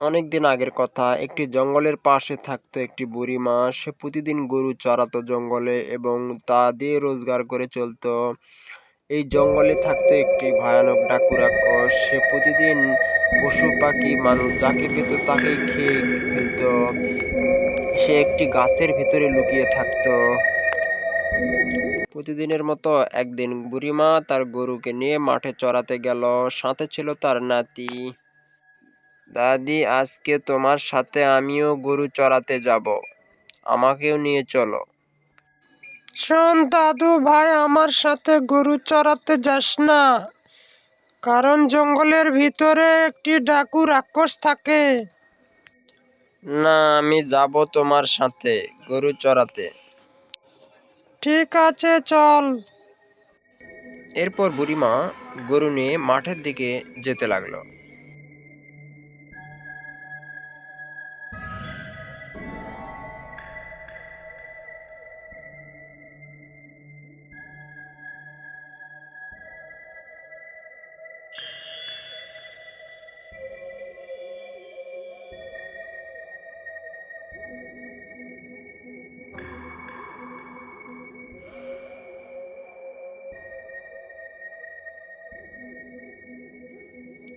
অনেকদিন আগের কথা, একটি জঙ্গলের পাশে থাকতো একটি বুড়ি মা। সে প্রতিদিন গরু চড়াতো জঙ্গলে এবং তা দিয়ে রোজগার করে চলতো। এই জঙ্গলে থাকতো একটি ভয়ানক ডাকু রাক্ষস সে প্রতিদিন পশু, পাখি, মানুষ যাকে পেত তাকেই খেয়ে ফেলতো। সে একটি গাছের ভিতরে লুকিয়ে থাকতো। প্রতিদিনের মতো একদিন বুড়িমা তার গরুকে নিয়ে মাঠে চড়াতে গেল। সাথে ছিল তার নাতি। দাদি আজকে তোমার সাথে আমিও গরু চড়াতে যাব। আমাকেও নিয়ে চলো। শোন দাদু ভাই আমার সাথে গরু চড়াতে যাস না। কারণ জঙ্গলের ভিতরে একটি ডাকু রাক্ষস থাকে। না আমি যাব তোমার সাথে গরু চড়াতে। ঠিক আছে চল। এরপর বুড়িমা গরু নিয়ে মাঠের দিকে যেতে লাগল।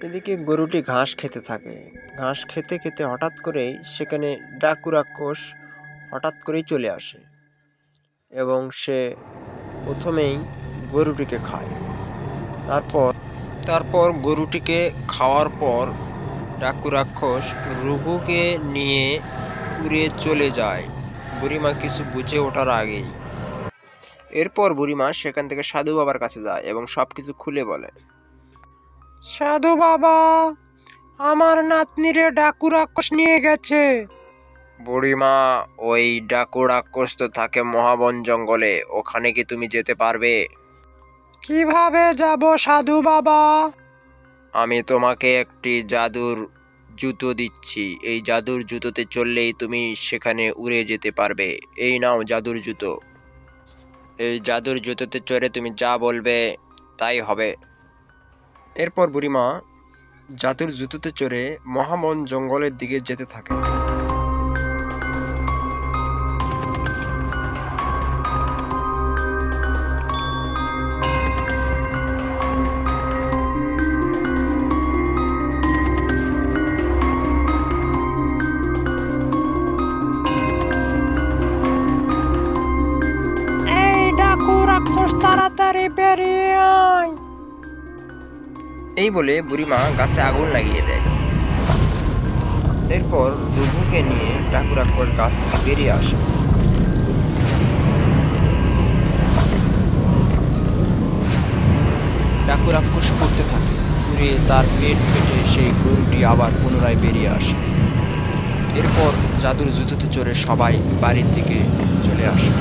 এদিকে গরুটি ঘাস খেতে থাকে। ঘাস খেতে খেতে হঠাৎ করেই সেখানে ডাকু রাক্ষস হঠাৎ করেই চলে আসে এবং সে প্রথমেই গরুটিকে খায়। তারপর তারপর গরুটিকে খাওয়ার পর ডাকু রাক্ষস রঘুকে নিয়ে উড়ে চলে যায়। বুড়িমা কিছু বুঝে ওঠার আগেই। এরপর বুড়িমা সেখান থেকে সাধু বাবার কাছে যায় এবং সব কিছু খুলে বলে। সাধু বাবা আমার নাতনিরে ডাকু রাক্ষস নিয়ে গেছে। বুড়িমা ওই ডাকু রাক্ষস তো থাকে মহাবন জঙ্গলে ওখানে কি তুমি যেতে পারবে? কীভাবে যাব সাধু বাবা? আমি তোমাকে একটি জাদুর জুতো দিচ্ছি। এই জাদুর জুতোতে চললেই তুমি সেখানে উড়ে যেতে পারবে। এই নাও জাদুর জুতো। এই জাদুর জুতোতে চড়ে তুমি যা বলবে তাই হবে। এরপর বুড়িমা জাদুর জুতোতে চড়ে মহামন জঙ্গলের দিকে যেতে থাকে। তাড়াতাড়ি বেরিয়ে আয়। এই বলে বুড়িমা গাছে আগুন লাগিয়ে দেয়। এরপর রঘুকে নিয়ে ডাকু রাক্ষস গাছ থেকে বেরিয়ে আসে। ডাকু রাক্ষস পড়তে থাকে। ঘুরে তার পেট ফেটে সেই গরুটি আবার পুনরায় বেরিয়ে আসে। এরপর জাদুর জুতোতে চড়ে সবাই বাড়ির দিকে চলে আসে।